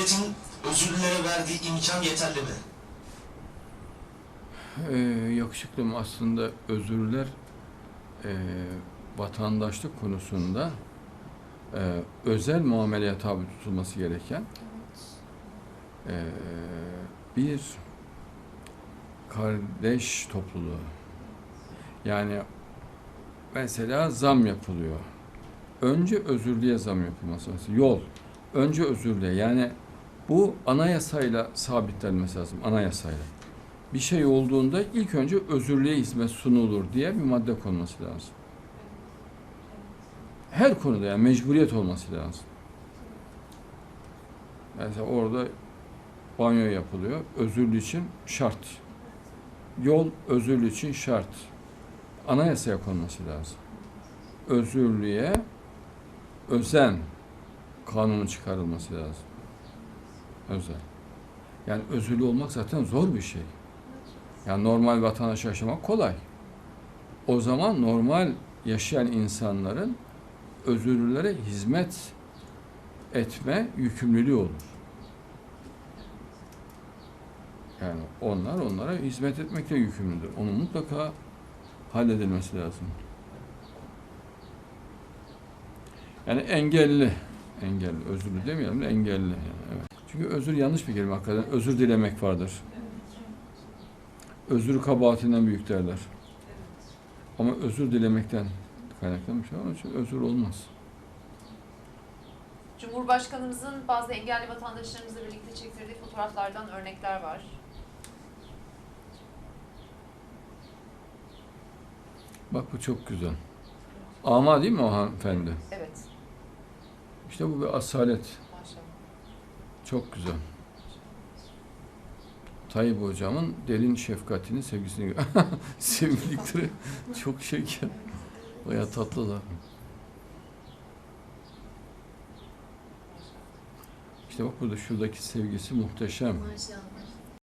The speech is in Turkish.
devletin özürlülere verdiği imkan yeterli mi? Ee, yakışıklım aslında özürler e, vatandaşlık konusunda e, özel muameleye tabi tutulması gereken e, bir kardeş topluluğu. Yani mesela zam yapılıyor. Önce özürlüğe zam yapılması. Yol. Önce özürlüğe. Yani bu anayasayla sabitlenmesi lazım. Anayasayla bir şey olduğunda ilk önce özürlüğe hizmet sunulur diye bir madde konması lazım. Her konuda yani mecburiyet olması lazım. Mesela orada banyo yapılıyor. Özürlü için şart. Yol özürlü için şart. Anayasaya konması lazım. Özürlüğe özen kanunu çıkarılması lazım. Özel. Yani özürlü olmak zaten zor bir şey. Yani normal vatandaş yaşamak kolay. O zaman normal yaşayan insanların özürlülere hizmet etme yükümlülüğü olur. Yani onlar onlara hizmet etmekle yükümlüdür. Onun mutlaka halledilmesi lazım. Yani engelli, engelli, özürlü demeyelim de engelli. Yani, evet. Çünkü özür yanlış bir kelime hakikaten. Özür dilemek vardır. Özür kabahatinden büyük derler. Ama özür dilemekten kaynaklanmış. Onun için özür olmaz. Cumhurbaşkanımızın bazı engelli vatandaşlarımızla birlikte çektirdiği fotoğraflardan örnekler var. Bak bu çok güzel. Ama değil mi o hanımefendi? Evet, İşte bu bir asalet. Çok güzel. Tayyip hocamın derin şefkatini, sevgisini sevgilikleri çok şeker. Baya tatlılar. İşte bak burada şuradaki sevgisi muhteşem. Maşallah.